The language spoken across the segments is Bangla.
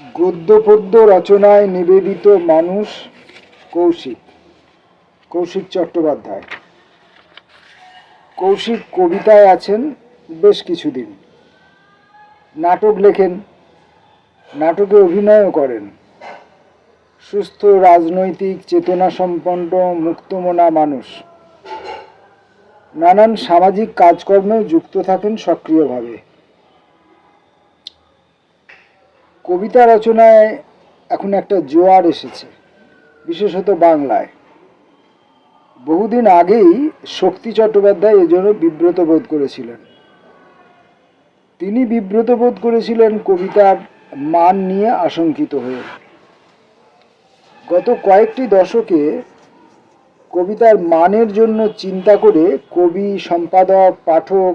গদ্য পদ্য রচনায় নিবেদিত মানুষ কৌশিক কৌশিক চট্টোপাধ্যায়। কৌশিক কবিতায় আছেন বেশ কিছুদিন। নাটক লেখেন, নাটকে অভিনয়ও করেন। সুস্থ রাজনৈতিক চেতনা সম্পন্ন মুক্তমনা মানুষ। নানান সামাজিক কাজকর্মেও যুক্ত থাকেন সক্রিয়ভাবে। কবিতা রচনায় এখন একটা জোয়ার এসেছে, বিশেষত বাংলায়। বহুদিন আগেই শক্তি চট্টোপাধ্যায় এজন্য বিব্রত বোধ করেছিলেন। তিনি বিব্রত বোধ করেছিলেন কবিতার মান নিয়ে আশঙ্কিত হয়ে। গত কয়েকটি দশকে কবিতার মানের জন্য চিন্তা করে কবি, সম্পাদক, পাঠক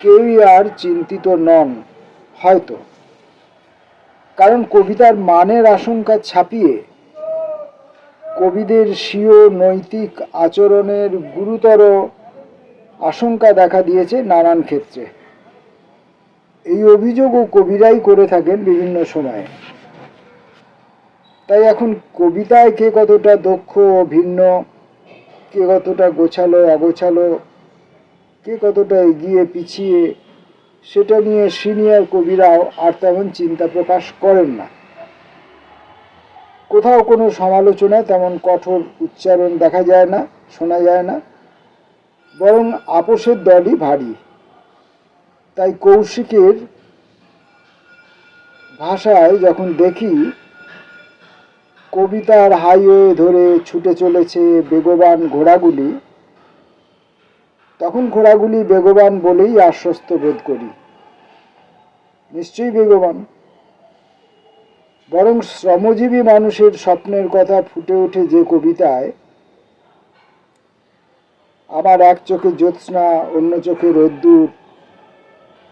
কেউই আর চিন্তিত নন, হয়তো। কারণ কবিতার মানের আশঙ্কা ছাপিয়ে কবিদের স্বীয় নৈতিক আচরণের গুরুতর আশঙ্কা দেখা দিয়েছে নানান ক্ষেত্রে। এই অভিযোগও কবিরাই করে থাকেন বিভিন্ন সময়ে। তাই এখন কবিতায় কে কতটা দক্ষ ও ভিন্ন, কে কতটা গোছালো, অগোছালো, কে কতটা এগিয়ে পিছিয়ে সেটা নিয়ে সিনিয়র কবিরাও আর তেমন চিন্তা প্রকাশ করেন না। কোথাও কোনো সমালোচনায় তেমন কঠোর উচ্চারণ দেখা যায় না, শোনা যায় না। বরং আপোষের দলই ভারী। তাই কৌশিকের ভাষায় যখন দেখি, কবিতার হাইওয়ে ধরে ছুটে চলেছে বেগবান ঘোড়াগুলি তখন বেগবান বলেই আশ্বস্ত বোধ করি। নিশ্চয়ই বেগবান। বরং শ্রমজীবী মানুষের স্বপ্নের কথা ফুটে ওঠে যে কবিতায়, আমার এক চোখে জ্যোৎস্না, অন্য চোখে রোদ্দুর,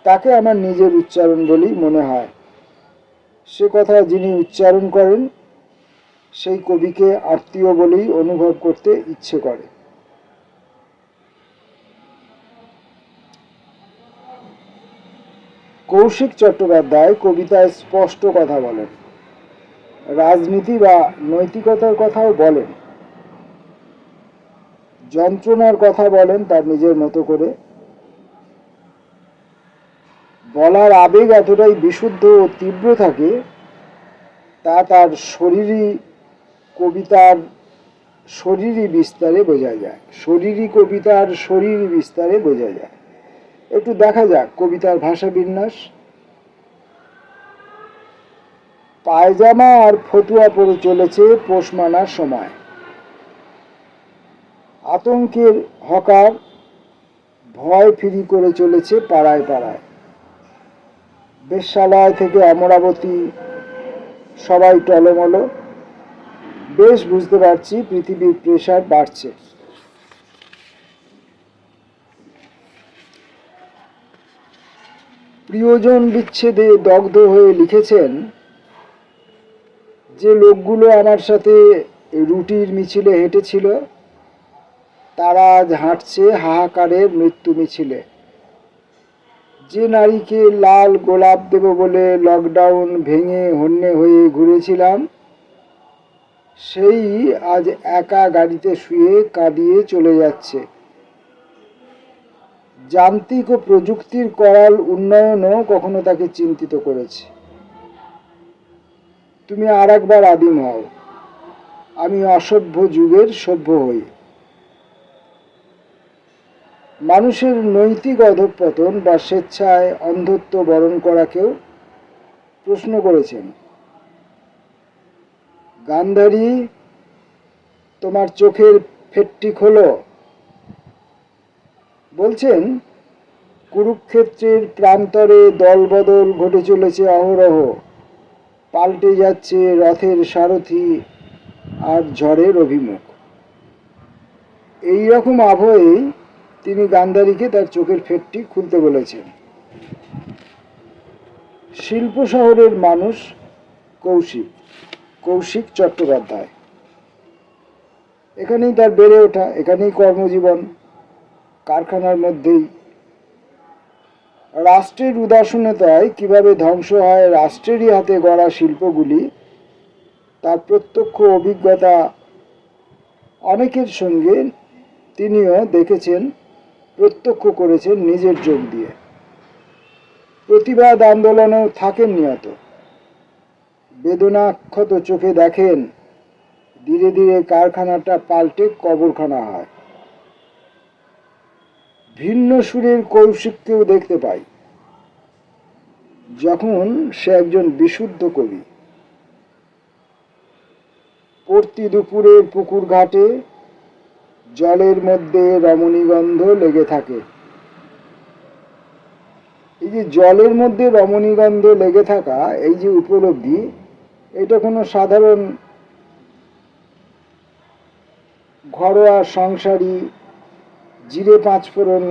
তাকে আমার নিজের উচ্চারণ বলেই মনে হয়। সে কথা যিনি উচ্চারণ করেন, সেই কবিকে আত্মীয় বলেই অনুভব করতে ইচ্ছে করে। কৌশিক চট্টোপাধ্যায় কবিতায় স্পষ্ট কথা বলেন। রাজনীতি বা নৈতিকতার কথাও বলেন। যন্ত্রণার কথা বলেন তার নিজের মতো করে। বলার আবেগ এতটাই বিশুদ্ধ ও তীব্র থাকে, তা তার শরীরী কবিতার শরীরী বিস্তারে বোঝা যায়। শরীরী কবিতার শরীরী বিস্তারে বোঝা যায়। একটু দেখা যাক, কবিতার ভাষা বিন্যাস। পায়জামা আর ফতুয়া পরে চলেছে পোষমানার সময়। আতঙ্কের হকার ভয় ফিরি করে চলেছে পাড়ায় পাড়ায়। বেশ্যালয় থেকে অমরাবতী সবাই টলমলো। বেশ বুঝতে পারছি পৃথিবীর প্রেশার বাড়ছে। প্রিয়জন বিচ্ছেদে দগ্ধ হয়ে লিখেছেন, যে লোকগুলো আমার সাথে রুটির মিছিলে হেঁটেছিল, তারা আজ হাঁটছে হাহাকারের মৃত্যু মিছিলে। যে নারীকে লাল গোলাপ দেব বলে লকডাউন ভেঙে হন্যে হয়ে ঘুরেছিলাম, সেই আজ একা গাড়িতে শুয়ে কাঁদিয়ে চলে যাচ্ছে। যান্ত্রিক ও প্রযুক্তির করাল উন্নয়নও কখনো তাকে চিন্তিত করেছে। তুমি আর একবার আদিম হও। আমি অসভ্য যুগের সভ্য হই। মানুষের নৈতিক অধঃপতন বা স্বেচ্ছায় অন্ধত্ব বরণ করাকেও প্রশ্ন করেছেন। গান্ধারী, তোমার চোখের ফেটটি খোলো। বলছেন, কুরুক্ষেত্রের প্রান্তরে দলবদল ঘটে চলেছে অহরহ। পাল্টে যাচ্ছে রথের সারথি আর ঝড়ের অভিমুখ। এই রকম আবহেই তিনি গান্ধারীকে তার চোখের ফেটটি খুলতে বলেছেন। শিল্প শহরের মানুষ কৌশিক কৌশিক চট্টোপাধ্যায়। এখানেই তার বেড়ে ওঠা, এখানেই কর্মজীবন। কারখানার মধ্যেই। রাষ্ট্রের উদাসীনতায় কীভাবে ধ্বংস হয় রাষ্ট্রেরই হাতে গড়া শিল্পগুলি, তার প্রত্যক্ষ অভিজ্ঞতা অনেকের সঙ্গে তিনিও দেখেছেন, প্রত্যক্ষ করেছেন নিজের চোখ দিয়ে। প্রতিবাদ আন্দোলনেও থাকেন নিহত। বেদনাক্ষত চোখে দেখেন, ধীরে ধীরে কারখানাটা পাল্টে কবরখানা হয়। ভিন্ন সুরের কৌশিককেও দেখতে পাই। যখন সে একজন বিশুদ্ধ কবি। প্রতি দুপুরের পুকুর ঘাটে জলের মধ্যে রমণীগন্ধ লেগে থাকে। এই যে জলের মধ্যে রমণীগন্ধ লেগে থাকা এই যে উপলব্ধি, এটা কোনো সাধারণ ঘরোয়া সংসারী জিরে পাঁচ ফোড়ন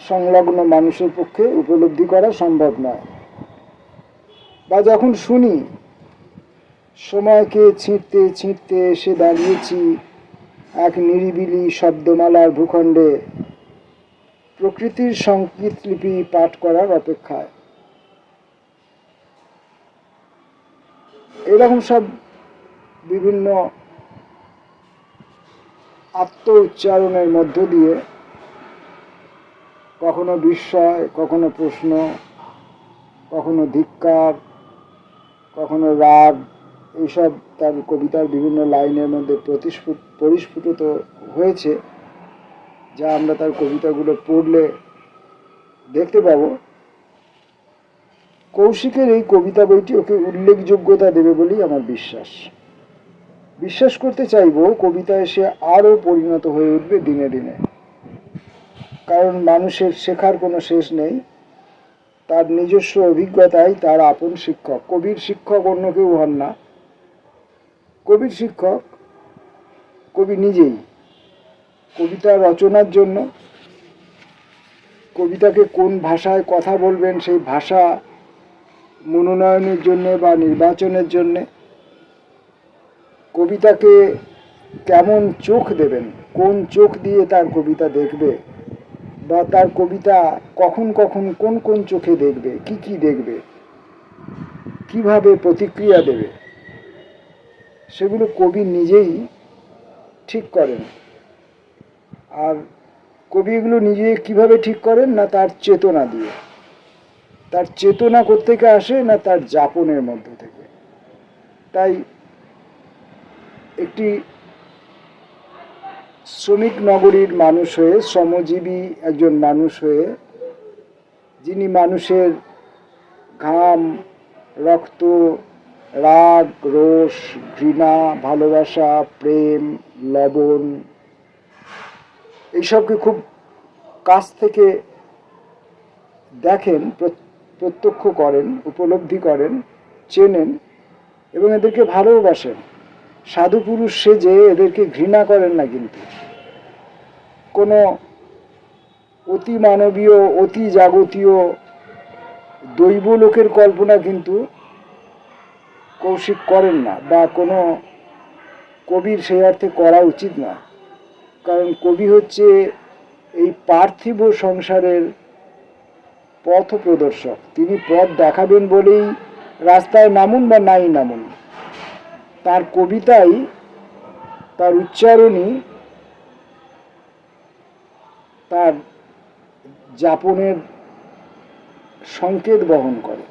সংলগ্ন মানুষের পক্ষে উপলব্ধি করা সম্ভব নয়। বা যখন শুনি, সময়কে ছিঁড়তে ছিঁড়তে এসে দাঁড়িয়েছি এক নিরিবিলি শব্দমালার ভূখণ্ডে, প্রকৃতির সংকেত লিপি পাঠ করার অপেক্ষায়। এরকম সব বিভিন্ন আত্ম উচ্চারণের মধ্য দিয়ে কখনো বিস্ময়, কখনো প্রশ্ন, কখনো ধিক্কার, কখনো রাগ, এইসব তার কবিতার বিভিন্ন লাইনের মধ্যে প্রতিস্ফুট, পরিস্ফুটিত হয়েছে, যা আমরা তার কবিতাগুলো পড়লে দেখতে পাব। কৌশিকের এই কবিতা বইটি ওকে উল্লেখযোগ্যতা দেবে বলেই আমার বিশ্বাস। বিশ্বাস করতে চাইব, কবিতা এসে আরও পরিণত হয়ে উঠবে দিনে দিনে। কারণ মানুষের শেখার কোনো শেষ নেই। তার নিজস্ব অভিজ্ঞতাই তার আপন শিক্ষক। কবির শিক্ষক অন্য কেউ হন না। কবির শিক্ষক কবি নিজেই। কবিতা রচনার জন্য কবিতাকে কোন ভাষায় কথা বলবেন সেই ভাষা মনোনয়নের জন্যে বা নির্বাচনের জন্যে কবিতাকে কেমন চোখ দেবেন? কোন চোখ দিয়ে তার কবিতা দেখবে? বা তার কবিতা কখন কখন কোন কোন চোখে দেখবে? কি কি দেখবে? কীভাবে প্রতিক্রিয়া দেবে? সেগুলো কবি নিজেই ঠিক করেন। আর কবি এগুলো নিজে কীভাবে ঠিক করেন? না তার চেতনা দিয়ে। তার চেতনা কোত্থেকে আসে? না তার যাপনের মধ্য থেকে। তাই একটি শ্রমিক নগরীর মানুষ হয়ে, শ্রমজীবী একজন মানুষ হয়ে, যিনি মানুষের ঘাম, রক্ত, রাগ, রোষ, ঘৃণা, ভালোবাসা, প্রেম, লবণ, এইসবকে খুব কাছ থেকে দেখেন প্র- প্রত্যক্ষ করেন, উপলব্ধি করেন, চেনেন এবং এদেরকে ভালোবাসেন। সাধু পুরুষ সেজে এদেরকে ঘৃণা করেন না কিন্তু। কোনো অতি মানবীয়, অতি জাগতীয় দৈব লোকের কল্পনা কিন্তু কৌশিক করেন না বা কোনো কবির সেই অর্থে করা উচিত না। কারণ কবি হচ্ছে এই পার্থিব সংসারের পথ প্রদর্শক তিনি পথ দেখাবেন বলেই রাস্তায় নামুন বা নাই নামুন। তার কবিতাই, তার উচ্চারণই তার যাপনের সংকেত বহন করে।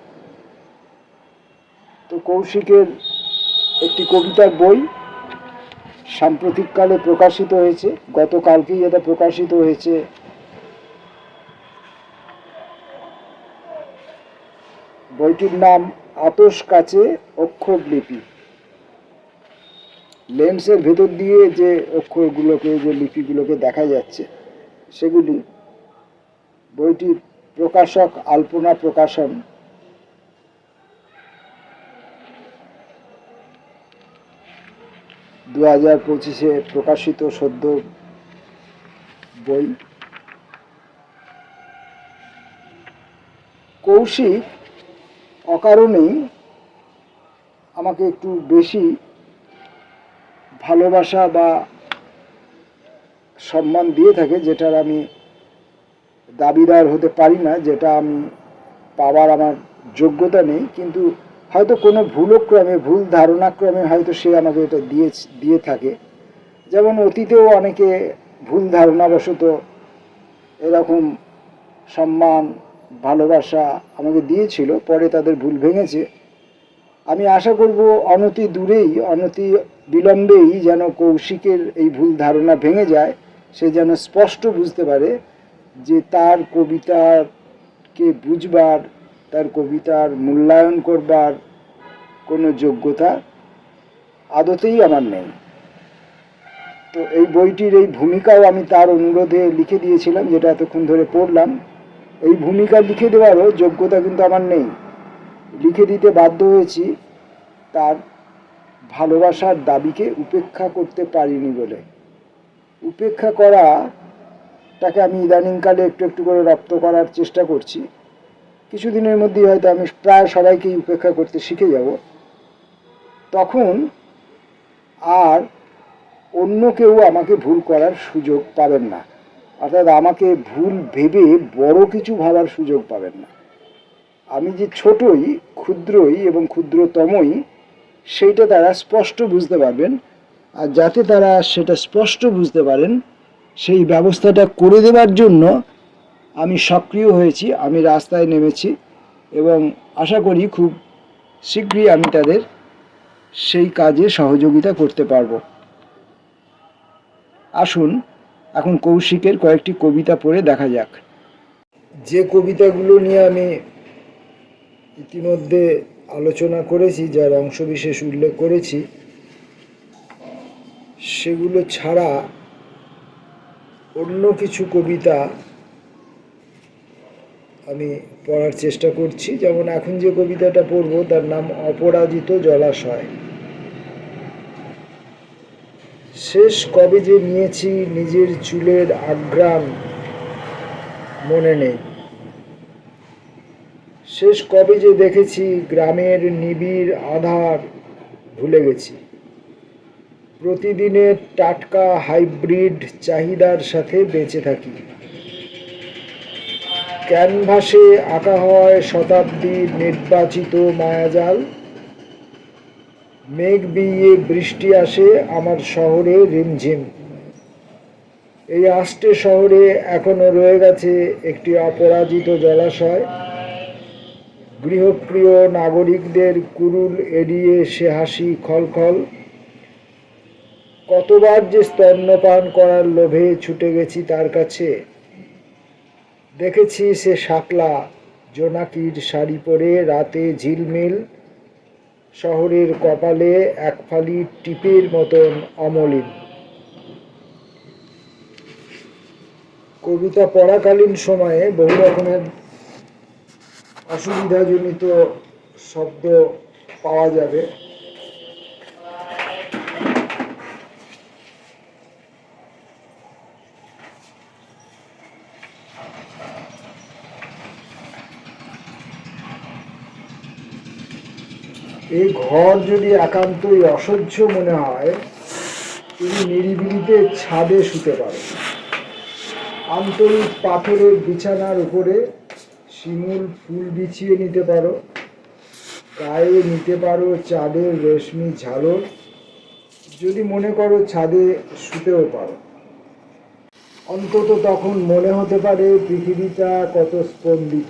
তো কৌশিকের একটি কবিতার বই সাম্প্রতিককালে প্রকাশিত হয়েছে, গতকালকেই এটা প্রকাশিত হয়েছে। বইটির নাম আতস কাছে অক্ষর লিপি। লেন্সের ভেতর দিয়ে যে অক্ষরগুলোকে, যে লিপিগুলোকে দেখা যাচ্ছে, সেগুলি বইটির প্রকাশক, আলপনা প্রকাশন। দু হাজার পঁচিশে প্রকাশিত সদ্য বই। কৌশিক অকারণেই আমাকে একটু বেশি ভালোবাসা বা সম্মান দিয়ে থাকে, যেটার আমি দাবিদার হতে পারি না, যেটা আমি পাওয়ার আমার যোগ্যতা নেই, কিন্তু হয়তো কোনো ভুলক্রমে, ভুল ধারণাক্রমে হয়তো সে আমাকে এটা দিয়ে দিয়ে থাকে। যেমন অতীতেও অনেকে ভুল ধারণাবশত এরকম সম্মান, ভালোবাসা আমাকে দিয়েছিল, পরে তাদের ভুল ভেঙেছে। আমি আশা করব অনতি দূরেই, অনতি বিলম্বেই যেন কৌশিকের এই ভুল ধারণা ভেঙে যায়, সে যেন স্পষ্ট বুঝতে পারে যে তার কবিতাকে বুঝবার, তার কবিতার মূল্যায়ন করবার কোনো যোগ্যতা আদতেই আমার নেই। তো এই বইটির এই ভূমিকাও আমি তার অনুরোধে লিখে দিয়েছিলাম, যেটা এতক্ষণ ধরে পড়লাম। এই ভূমিকা লিখে দেওয়ারও যোগ্যতা কিন্তু আমার নেই। লিখে দিতে বাধ্য হয়েছি, তার ভালোবাসার দাবিকে উপেক্ষা করতে পারিনি বলে। উপেক্ষা করা তাকে আমি ইদানিংকালে একটু একটু করে রপ্ত করার চেষ্টা করছি। কিছুদিনের মধ্যেই হয়তো আমি প্রায় সবাইকেই উপেক্ষা করতে শিখে যাব। তখন আর অন্য কেউ আমাকে ভুল করার সুযোগ পাবেন না। অর্থাৎ আমাকে ভুল ভেবে বড় কিছু ভাবার সুযোগ পাবেন না। আমি যে ছোটই, ক্ষুদ্রই এবং ক্ষুদ্রতমই, সেইটা তারা স্পষ্ট বুঝতে পারবেন। আর যাতে তারা সেটা স্পষ্ট বুঝতে পারেন, সেই ব্যবস্থাটা করে দেওয়ার জন্য আমি সক্রিয় হয়েছি, আমি রাস্তায় নেমেছি এবং আশা করি খুব শীঘ্রই আমি তাদের সেই কাজে সহযোগিতা করতে পারব। আসুন, এখন কৌশিকের কয়েকটি কবিতা পড়ে দেখা যাক। যে কবিতাগুলো নিয়ে আমি ইতিমধ্যে আলোচনা করেছি, যার অংশবিশেষ উল্লেখ করেছি, সেগুলো ছাড়া অন্য কিছু কবিতা আমি পড়ার চেষ্টা করছি। যেমন এখন যে কবিতাটা পড়ব, তার নাম অপরাজিত জলাশয়। শেষ কবে যে নিয়েছি নিজের চুলের আগ্রাম, মনে নেই। শেষ কবে যে দেখেছি গ্রামের নিবিড় আধার ভুলে গেছি। প্রতিদিনের টাটকা হাইব্রিড চাহিদার সাথে বেঁচে থাকি। ক্যানভাসে আঁকা হয় শতাব্দীর নির্বাচিত মায়াজাল। মেঘ বিয়ে বৃষ্টি আসে আমার শহরে রিমঝিম। এই আষ্টে শহরে এখনও রয়ে গেছে একটি অপরাজিত জলাশয়। গৃহপ্রিয় নাগরিকদের কুরুল এড়িয়ে সে হাসি খলখল। কতবার যে স্তন্যপান করার লোভে ছুটে গেছি তার কাছে। দেখেছি সে শাকলা, জোনাকির শাড়ি পরে রাতে ঝিলমিল, শহরের কপালে এক ফালি টিপের মতন অমলিন। কবিতা পড়াকালীন সময়ে বহু রকমের অসুবিধাজনিত শব্দ পাওয়া যাবে। এই ঘর যদি একান্তই অসহ্য মনে হয়, তুমি নিরিবিলিতে ছাদে শুতে পারো। আন্তরিক পাথরের বিছানার উপরে শিমুল ফুল বিছিয়ে নিতে পারো। গায়ে নিতে পারো চাঁদের রেশমি ঝালর যদি মনে করো ছাদে শুতেও পারো। অন্তত তখন মনে হতে পারে পৃথিবীটা কত স্পন্দিত।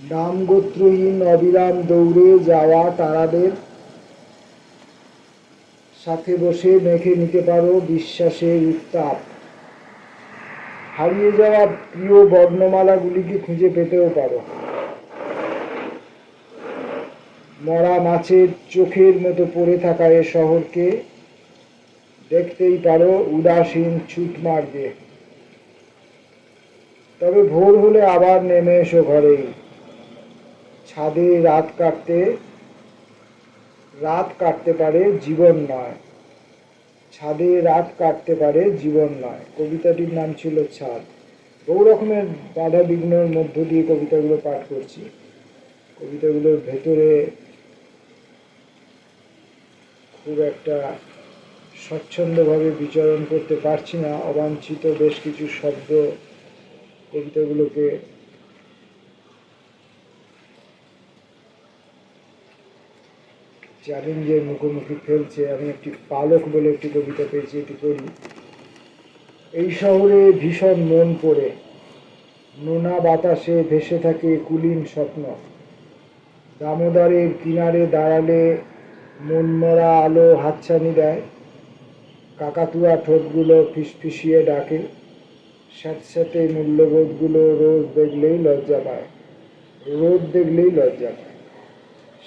নাম গোত্রহীন অবিরাম দৌড়ে যাওয়া তারাদের। সাথে বসে মেখে নিতে পারো বিশ্বাসের উত্তাপ। হারিয়ে যাওয়া প্রিয় বর্ণমালাগুলিকে খুঁজে পেতেও পারো। মরা মাছের চোখের মতো পড়ে থাকা এ শহরকে দেখতেই পারো উদাসীন ছুট মারবে। তবে ভোর হলে আবার নেমে এসো ঘরেই ছাদে রাত কাটতে রাত কাটতে পারে জীবন নয়। ছাদে রাত কাটতে পারে জীবন নয়। কবিতাটির নাম ছিল ছাদ। বহু রকমের বাধা বিঘ্নের মধ্য দিয়ে কবিতাগুলো পাঠ করছি। কবিতাগুলোর ভেতরে খুব একটা স্বচ্ছন্দভাবে বিচরণ করতে পারছি না। অবাঞ্ছিত বেশ কিছু শব্দ কবিতাগুলোকে চ্যালেঞ্জের মুখোমুখি ফেলছে আমি একটি পালক বলে একটি কবিতা পেয়েছি, এটি পড়ি। এই শহরে ভীষণ মন পড়ে। নোনা বাতাসে ভেসে থাকে কুলীন স্বপ্ন। দামোদরের কিনারে দাঁড়ালে মনমরা আলো হাতছানি দেয়। কাকাতুয়া ঠোঁটগুলো ফিসফিসিয়ে ডাকে। স্যাঁতস্যাঁতে মূল্যবোধগুলো রোজ দেখলেই লজ্জা পায়। রোদ দেখলেই লজ্জা পায়।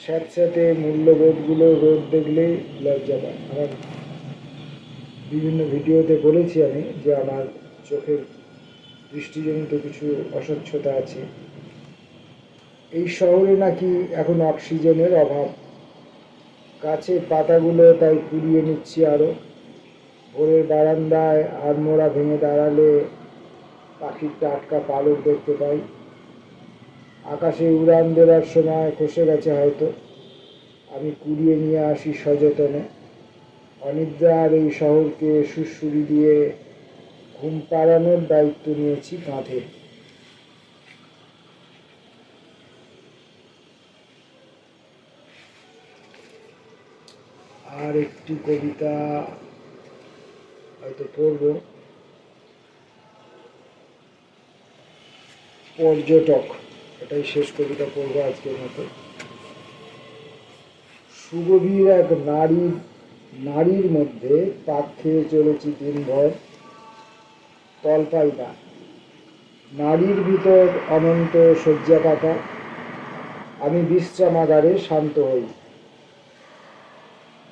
স্যাঁতস্যাঁতে মূল্যবোধগুলো রোদ দেখলেই লজ্জা পায় আমার বিভিন্ন ভিডিওতে বলেছি আমি যে আমার চোখের দৃষ্টিজনিত কিছু অস্বচ্ছতা আছে। এই শহরে নাকি এখন অক্সিজেনের অভাব। গাছের পাতাগুলো তাই কুড়িয়ে নিচ্ছি আরও ভোরের বারান্দায় আড়মোড়া ভেঙে দাঁড়ালে পাখির টাটকা পালক দেখতে পাই। আকাশে উড়ান দেওয়ার সময় খসে গেছে হয়তো আমি কুড়িয়ে নিয়ে আসি সযতনে। অনিদ্রার এই শহরকে সুরসুরি দিয়ে ঘুম পাড়ানোর দায়িত্ব নিয়েছি কাঁধে। আর একটি কবিতা হয়তো পড়ব। পর্যটক। এটাই শেষ কবিতা পড়ব আজকের মতো। সুগভীর এক নারীর নারীর মধ্যে পাক খেয়ে চলেছি দিনভর তল পাই না নারীর ভিতর অনন্ত শয্যা কাটা আমি বিশ্রামাগারে শান্ত হই।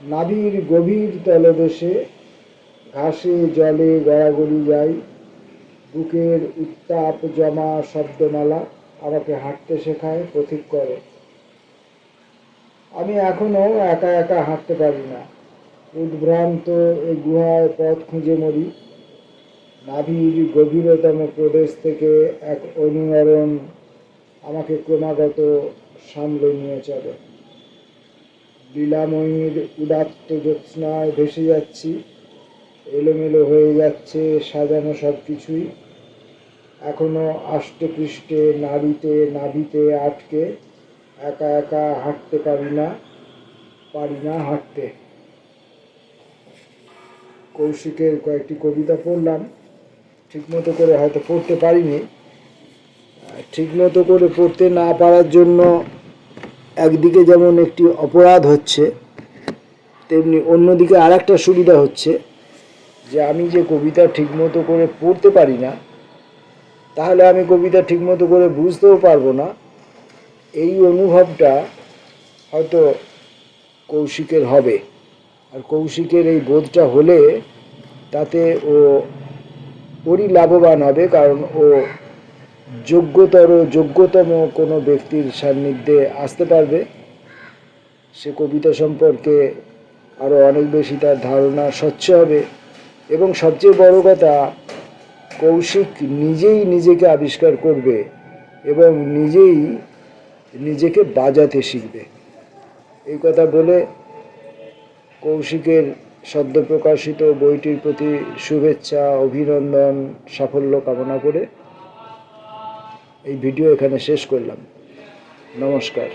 নাভির গভীর তলদেশে ঘাসে জলে গড়াগড়ি যাই। বুকের উত্তাপ জমা শব্দমালা। আমাকে হাঁটতে শেখায়, পথিক করে। আমি এখনও একা একা হাঁটতে পারি না। উদ্ভ্রান্ত এই গুহায় পথ খুঁজে মরি। নাভির গভীরতম প্রদেশ থেকে এক অনুরণ আমাকে ক্রমাগত সামলে নিয়ে চলে। লীলাময়ীর উদাত্ত জ্যোৎস্নায় ভেসে যাচ্ছি। এলোমেলো হয়ে যাচ্ছে সাজানো সব কিছুই এখনও আষ্টপৃষ্টে, নাড়িতে, নাভিতে আটকে, একা একা হাঁটতে পারি না পারি না হাঁটতে। কৌশিকের কয়েকটি কবিতা পড়লাম। ঠিকমতো করে হয়তো পড়তে পারিনি। ঠিকমতো করে পড়তে না পারার জন্য একদিকে যেমন একটি অপরাধ হচ্ছে, তেমনি অন্যদিকে আর একটা সুবিধা হচ্ছে যে আমি যে কবিতা ঠিকমতো করে পড়তে পারি না তাহলে আমি কবিতা ঠিকমতো করে বুঝতেও পারব না। এই অনুভবটা হয়তো কৌশিকের হবে। আর কৌশিকের এই বোধটা হলে তাতে ও ওরই লাভবান হবে, কারণ ও যোগ্যতর, যোগ্যতম কোনো ব্যক্তির সান্নিধ্যে আসতে পারবে। সে কবিতা সম্পর্কে আরও অনেক বেশি তার ধারণা স্বচ্ছ হবে। এবং সবচেয়ে বড় কথা কৌশিক নিজেই নিজেকে আবিষ্কার করবে এবং নিজেই নিজেকে বাজাতে শিখবে। এই কথা বলে কৌশিকের সদ্য প্রকাশিত বইটির প্রতি শুভেচ্ছা, অভিনন্দন, সাফল্য কামনা করে এই ভিডিও এখানে শেষ করলাম। নমস্কার।